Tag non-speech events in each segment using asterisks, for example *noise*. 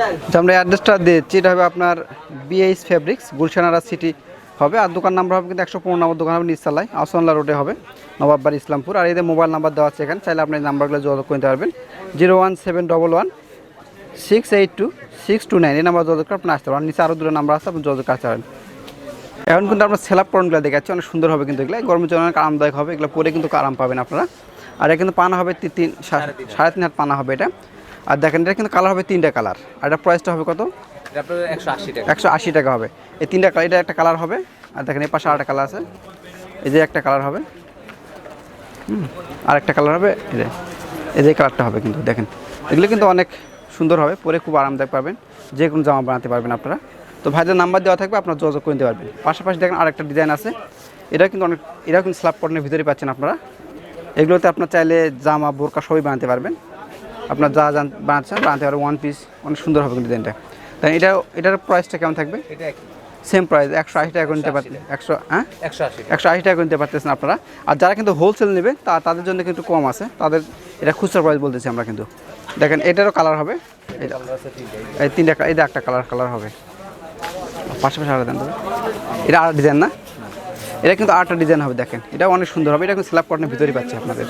আচ্ছা, আমরা অ্যাড্রেসটা দিচ্ছি এটা হবে আপনার বিএইচ ফেব্রিক্স গুলশানারা সিটি হবে। আর দোকান নাম্বার হবে কিন্তু একশো পনেরো নম্বর দোকান হবে নিচতলায় আসনলা রোডে হবে নবাববাড়ি ইসলামপুর। আর এদের মোবাইল নাম্বার দেওয়া আছে এখানে চাইলে আপনি এই নাম্বারগুলো যোগাযোগ করতে পারবেন। Zero one seven double one six eight two six two nine এই নাম্বার যোগাযোগ করে আপনি আসতে পারেন। নিচে আরও দুটো নাম্বার আছে আপনি যোগাযোগ করতে পারেন। এখন কিন্তু আপনার সেলাপ পরনগুলো দেখাচ্ছি অনেক সুন্দর হবে কিন্তু এগুলো। গরমের জন্য অনেক আরামদায়ক হবে এগুলো পরে কিন্তু আরাম পাবেন আপনারা। আর এটা কিন্তু পানা হবে তি- তিন সাড়ে তিন হাত পানা হবে এটা। আর দেখেন এটা কিন্তু কালার হবে তিনটা কালার আর এটা প্রাইসটা হবে কত? একশো আশি টাকা। একশো আশি টাকা হবে। এই তিনটা কালার এটা একটা কালার হবে। আর দেখেন এই পাশে আরেকটা কালার আছে। এই যে একটা কালার হবে। হুম, আর একটা কালার হবে। এই যে এই যে কালারটা হবে কিন্তু দেখেন। এগুলো কিন্তু অনেক সুন্দর হবে পরে খুব আরামদায়ক পাবেন। যে কোনো জামা বানাতে পারবেন আপনারা। তো ভাইদের নাম্বার দেওয়া থাকবে আপনার যোগাযোগ করে নিতে পারবেন। পাশাপাশি দেখেন আরেকটা ডিজাইন আছে। এটা কিন্তু অনেক এটা কিন্তু স্ল্যাব কটনের ভিতরে পাচ্ছেন আপনারা। এগুলোতে আপনার চাইলে জামা বোরকা সবই বানাতে পারবেন। আপনার যা জান বানাচ্ছেন বানাতে পারবেন ওয়ান পিস অনেক সুন্দর হবে কিন্তু ডিজাইনটা তাই এটা এটার প্রাইসটা কেমন থাকবে? এটা একই। সেম প্রাইস একশো আশি টাকা করে নিতে পারতেন। একশো হ্যাঁ? একশো আশি একশো আশি টাকা করে নিতে পারতেছেন আপনারা। আর যারা কিন্তু হোলসেল নেবে তা তাদের জন্য কিন্তু কম আছে। তাদের এটা খুচরা প্রাইস বলতেছি আমরা কিন্তু। দেখেন এটারও কালার হবে। এই তিনটা। এটা একটা কালার কালার হবে। পাশাপাশি আলাদা দেন এটা আর ডিজাইন না? এটা কিন্তু আরেকটা ডিজাইন হবে দেখেন। এটা অনেক সুন্দর হবে এটা কিন্তু স্ল্যাব কটনের ভিতরেই পাচ্ছে আপনাদের।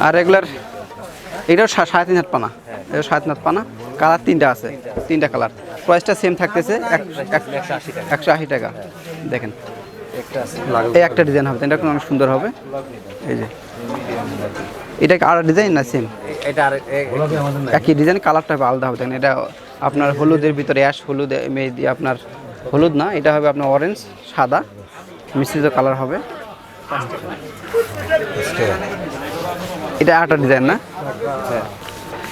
আর রেগুলার এটাও সাড়ে তিন হাত পানা। এটা সাড়ে তিন হাত পানা। কালার তিনটা আছে তিনটা কালার। প্রাইসটা সেম থাকতেছে এক- এক- একশো আশি টাকা। দেখেন। এই একটা ডিজাইন হবে এটা কিন্তু অনেক সুন্দর হবে। এই যে। এটা কি আর ডিজাইন না সেম এটা আর একই ডিজাইন কালারটা আলাদা হবে। দেখেন এটা আপনার হলুদের ভিতরে অ্যাশ হলুদ মেহেদি আপনার হলুদ না, এটা হবে আপনার অরেঞ্জ সাদা, মিশ্রিত কালার হবে। এটা আটা ডিজাইন না?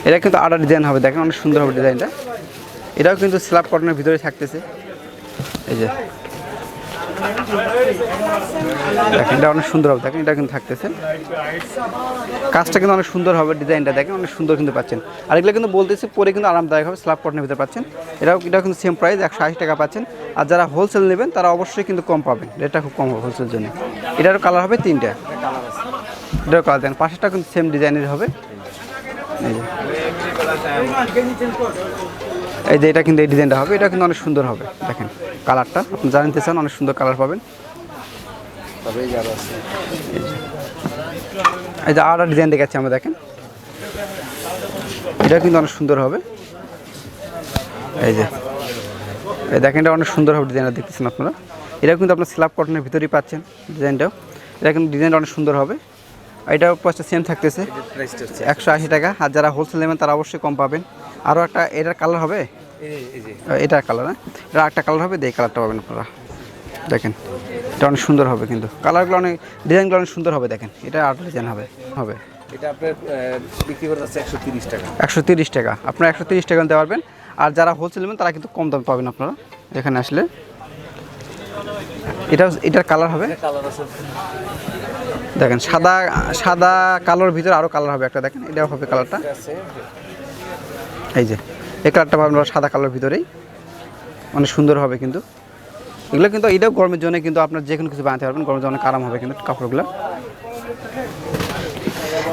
এটা কিন্তু আটা ডিজাইন হবে, দেখেন অনেক সুন্দর হবে ডিজাইনটা এটাও কিন্তু স্ল্যাব কটনের ভিতরে থাকতেছে। এই যে দেখেন, এটা অনেক সুন্দর হবে। দেখেন, এটা কিন্তু থাকতেছে। কাজটা কিন্তু অনেক সুন্দর হবে, ডিজাইনটা দেখেন, অনেক সুন্দর কিন্তু পাচ্ছেন। আর এগুলো কিন্তু বলতেছি, পরে কিন্তু আরামদায়ক হবে স্ল্যাব কটনের ভিতরে পাচ্ছেন। এটাও এটাও কিন্তু সেম প্রাইস একশো আশি টাকা পাচ্ছেন। আর যারা হোলসেল নেবেন, তারা অবশ্যই কিন্তু কম পাবেন। রেটটা খুব কম হবে হোলসেল জন্য। এটারও কালার হবে তিনটা। এটারও কালার দেন পাশেরটা কিন্তু সেম ডিজাইনের হবে। এই যে। এটা কিন্তু এই ডিজাইনটা হবে, এটা কিন্তু অনেক সুন্দর হবে। দেখেন, কালারটা, আপনি জানতে চান অনেক সুন্দর কালার পাবেন। এই যে আরও ডিজাইন দেখাচ্ছি আমরা, দেখেন। এটা কিন্তু অনেক সুন্দর হবে। এই যে, এই দেখেন, এটা অনেক সুন্দর হবে ডিজাইনটা দেখতেছেন আপনারা। এটা কিন্তু আপনার স্ল্যাব কটনের ভিতরেই পাচ্ছেন ডিজাইনটাও। এটা কিন্তু ডিজাইনটা অনেক সুন্দর হবে। এটাও প্রাইসটা সেম থাকতেছে। একশো আশি টাকা। আর যারা হোলসেল নেবেন, তারা অবশ্যই কম পাবেন। আরও একটা, এটার কালার হবে? এটার কালার হ্যাঁ? এটা একটা কালার হবে এই কালারটা পাবেন আপনারা। দেখেন এটা অনেক সুন্দর হবে কিন্তু। কালারগুলো অনেক ডিজাইনগুলো অনেক সুন্দর হবে দেখেন। এটা আট ডিজাইন হবে হবে। এটা আপনার বিক্রি একশো তিরিশ টাকা। একশো তিরিশ টাকা। আপনারা একশো তিরিশ টাকা নিতে পারবেন। আর যারা হোলসেল নেবেন তারা কিন্তু কম দাম পাবেন আপনারা। এখানে আসলে। এটা এটার কালার হবে। দেখেন সাদা সাদা কালোর ভিতরে আরও কালার হবে একটা দেখেন। এটাও হবে কালারটা এই যে। এই কালারটা পাবেন সাদা কালোর ভিতরেই। অনেক সুন্দর হবে কিন্তু। এগুলো কিন্তু এটাও গরমের জন্য কিন্তু আপনার যে কোনো কিছু বানাতে পারবেন গরমের জন্য অনেক আরাম হবে কিন্তু কাপড়গুলো।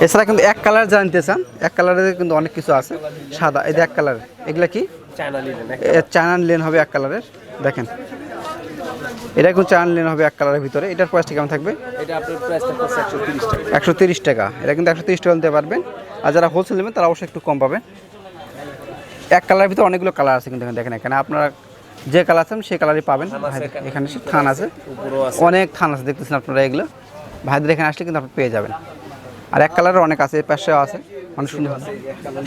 এছাড়া কিন্তু এক কালার জানতে চান এক কালারের কিন্তু অনেক কিছু আছে। সাদা এই যে এক কালার এগুলো কি? চায়না লেন হবে এক কালারের। দেখেন। এটা কিন্তু চায়নান লেন হবে এক কালারের ভিতরে। এটার প্রাইসটা কেমন থাকবে? একশো তিরিশ টাকা। এটা কিন্তু একশো তিরিশ টাকা নিতে পারবেন। আর যারা হোলসেল নেবেন তারা অবশ্যই একটু কম পাবেন। এক কালারের ভিতরে অনেকগুলো কালার আছে কিন্তু এখানে দেখেন এখানে আপনারা যে কালার আছেন সেই কালারই পাবেন। এখানে। থান আছে। অনেক থান আছে দেখতেছেন আপনারা এগুলো। ভাইদের এখানে আসলে কিন্তু আপনি পেয়ে যাবেন। আর এক কালারের অনেক আছে পাশেও আছে। অনেক সুন্দর।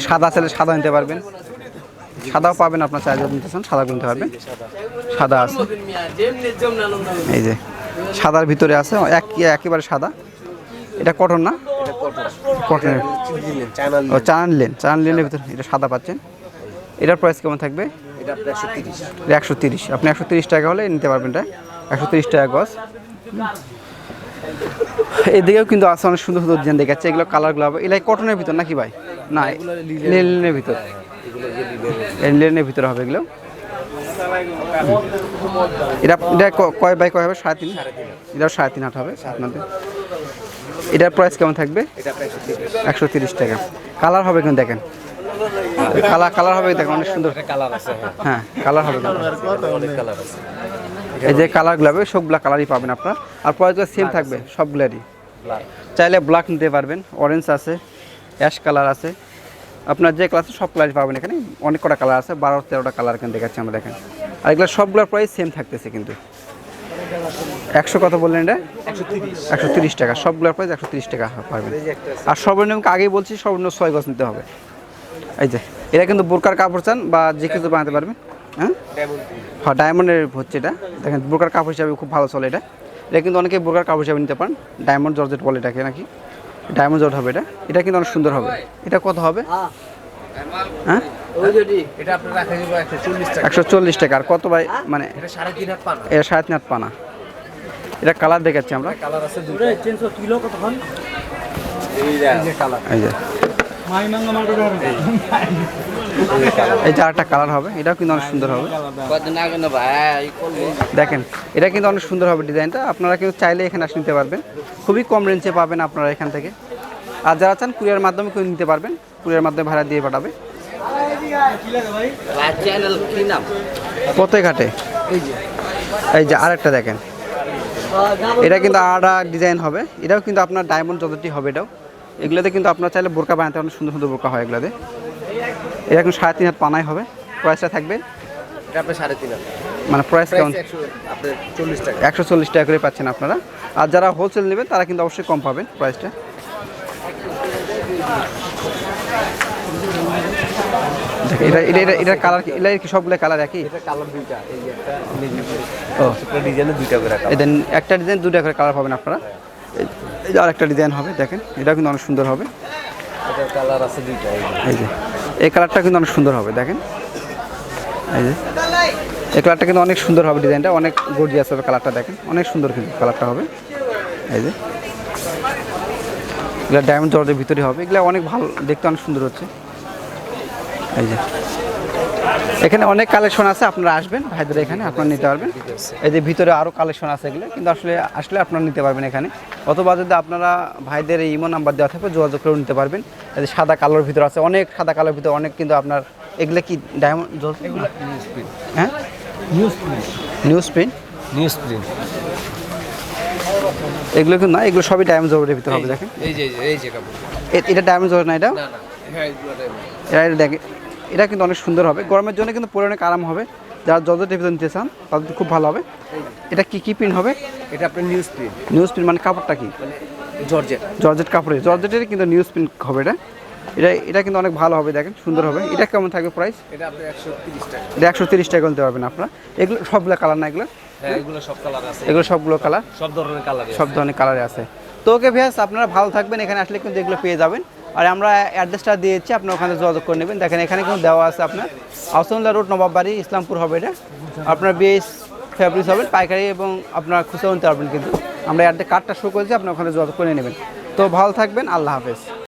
সাদা আছে সাদা নিতে পারবেন। সাদাও পাবেন আপনার চার্জার নিতে চান সাদা নিতে পারবেন। সাদা আছে। এই যে সাদার ভিতরে আছে এক একেবারে সাদা। এটা কটন না? কটনের। ও লিনেন চান লেন চান লেনের ভিতরে এটা সাদা পাচ্ছেন। এটার প্রাইস কেমন থাকবে? এটা একশো তিরিশ। আপনি একশো তিরিশ টাকা হলে নিতে পারবেন এটা। একশো তিরিশ টাকা গজ। এদিকেও কিন্তু আছে অনেক সুন্দর সুন্দর ডিজাইন দেখাচ্ছে। এগুলো কালারগুলো হবে। এলাই কটনের ভিতর নাকি ভাই? না লেনের ভিতর। এগুলো যে লিনেন এই লেনের ভিতরে হবে এগুলো। এটা এটা কয় বাই কয় হবে? সাড়ে তিন? এটাও সাড়ে তিন হাট হবে আপনাদের এটার প্রাইস কেমন থাকবে? একশো তিরিশ। টাকা। কালার হবে কিন্তু দেখেন। *laughs* কালার কালার হবে দেখেন অনেক সুন্দর। কালার আছে হ্যাঁ। হ্যাঁ কালার হবে কিন্তু। অনেক কালার আছে। এই যে কালারগুলো হবে সবগুলা কালারই পাবেন আপনার। আর পরে সেম থাকবে সবগুলারই। চাইলে ব্ল্যাক নিতে পারবেন অরেঞ্জ আছে অ্যাশ কালার আছে। আপনার যে কালার আছে সব কালারই পাবেন এখানে। অনেক কটা কালার আছে বারো তেরোটা কালার এখানে দেখাচ্ছি আমরা দেখেন। আর এগুলো সবগুলোর প্রাইস সেম থাকতেছে কিন্তু। একশো কত বললেন এটা? একশো তিরিশ। টাকা। সবগুলোর প্রাইস একশো তিরিশ টাকা পারবেন আর সর্বনিম্ন আগেই বলছি সর্বনিম্ন ছয় গজ নিতে হবে। এই যে এটা কিন্তু বোরকার কাপড় চান বা যে কিছু বানাতে পারবেন হ্যাঁ? হ্যাঁ ডায়মন্ডের হচ্ছে এটা। দেখেন বোরকার কাপড় হিসাবে খুব ভালো চলে এটা। এটা কিন্তু অনেকে বোরকার কাপড় হিসাবে নিতে পারেন। ডায়মন্ড জর্জেট বলে এটাকে নাকি? ডায়মন্ড জর্জ হবে এটা। এটা কিন্তু অনেক সুন্দর হবে। এটা কত হবে? হ্যাঁ? একশো চল্লিশ টাকা। আর কত ভাই মানে এটা সাড়ে তিন হাত পানা। এটা সাড়ে তিন হাত পানা এটা কালার দেখাচ্ছি আমরা। কালার আছে দুটো। এই কালার। এই যে। যে আরেকটা কালার হবে, এটাও কিন্তু অনেক সুন্দর হবে। দেখেন, এটা কিন্তু অনেক সুন্দর হবে ডিজাইনটা। আপনারা কিন্তু চাইলে এখানে আসে নিতে পারবেন। খুবই কম রেঞ্জে পাবেন আপনারা এখান থেকে। আর যারা চান কুরিয়ার মাধ্যমে কিনে নিতে পারবেন। কুরিয়ার মাধ্যমে ভাড়া দিয়ে পাঠাবে। কি ঘাটে। এই যে এই যে আরেকটা দেখেন। এটা কিন্তু আড়া ডিজাইন হবে। এটাও কিন্তু আপনার ডায়মন্ড যতটি হবে এটাও। এগুলোতে কিন্তু আপনার চাইলে বোরকা বানাতে অনেক সুন্দর সুন্দর বোরকা হয় এগুলোতে। এটা এখন সাড়ে তিন হাত পানাই হবে। প্রাইসটা থাকবে? এটা আপনার সাড়ে তিন হাত। মানে প্রাইস কেমন? একশো চল্লিশ টাকা। করে পাচ্ছেন আপনারা। আর যারা হোলসেল নেবেন তারা কিন্তু অবশ্যই কম পাবেন প্রাইসটা এটা এটা এটা এটার কালার কি এটা কি সবগুলো কালার একই? দুইটা একটা ও। ডিজাইনের দুইটা করে এটা একটা ডিজাইন দুটা করে কালার পাবেন আপনারা। এই- যে আরেকটা ডিজাইন হবে দেখেন এটাও কিন্তু অনেক সুন্দর হবে। কালার আছে দুইটা এই যে। এই যে এই কালারটা কিন্তু অনেক সুন্দর হবে দেখেন। এই যে এই কালারটা কিন্তু অনেক সুন্দর হবে ডিজাইনটা অনেক গর্জিয়াস হবে কালারটা দেখেন। অনেক সুন্দর কিন্তু কালারটা হবে। এই যে এগুলো ডায়মন্ড জর্জের ভিতরে হবে এগুলো অনেক ভালো দেখতে অনেক সুন্দর হচ্ছে। এই যে এখানে অনেক কালেকশন আছে আপনারা আসবেন ভাইদের এখানে আপনারা নিতে পারবেন। এই যে ভিতরে আরও কালেকশন আছে এগুলো কিন্তু আসলে আসলে আপনারা নিতে পারবেন এখানে। অথবা যদি আপনারা ভাইদের এই ইমো নাম্বার দেওয়া থাকবে যোগাযোগ করে নিতে পারবেন। এই যে সাদা কালোর ভিতরে আছে অনেক সাদা কালোর ভিতরে অনেক কিন্তু আপনার এগুলো কি ডায়মন্ড হ্যাঁ news print news print news print এগুলো কিন্তু না এগুলো সবই ডায়মন্ড জবের ভিতরে হবে দেখেন। এই যে এই যে এই যে কাপড় এটা ডায়মন্ড জবের না এটাও না না হ্যাঁ এগুলো diamond। এটা এটা দেখে এটা কিন্তু অনেক সুন্দর হবে। গরমের জন্য কিন্তু পরে অনেক আরাম হবে। যারা জর্জেটের ভিতরে নিতে চান তাদের খুব ভালো হবে। এটা কি কি প্রিন্ট হবে? এটা আপনার নিউজ প্রিন্ট নিউজ প্রিন্ট মানে কাপড়টা কি? জর্জেট। জর্জেট কাপড়ে। জর্জেটের কিন্তু নিউজ প্রিন্ট হবে এটা। এটা এটা কিন্তু অনেক ভালো হবে দেখেন সুন্দর হবে। এটা কেমন থাকবে প্রাইস এটা আপনার একশো তিরিশ টাকা। এটা একশো তিরিশ টাকা নিতে পারবেন আপনারা। এগুলো সবগুলো কালার না এগুলো? হ্যাঁ এগুলো সব কালার আছে। এগুলো সবগুলো কালার সব ধরনের কালার সব ধরনের কালারে আছে। তো ওকে ভিয়াস আপনারা ভালো থাকবেন। এখানে আসলে কিন্তু এগুলো পেয়ে যাবেন। আর আমরা অ্যাড্রেসটা দিয়েছি, আপনি ওখানে যোগাযোগ করে নেবেন। দেখেন, এখানে কিন্তু দেওয়া আছে আপনার। আউসুল্লাহ রোড, নবাববাড়ি, ইসলামপুর হবে এটা। আপনার বেশ ফেব্রিক্স হবেন পাইকারি এবং আপনার খুশি নিতে পারবেন কিন্তু। আমরা অ্যাড্রেস কার্ডটা শো করেছি, আপনি ওখানে যোগাযোগ করে নেবেন। তো ভালো থাকবেন, আল্লাহ হাফেজ।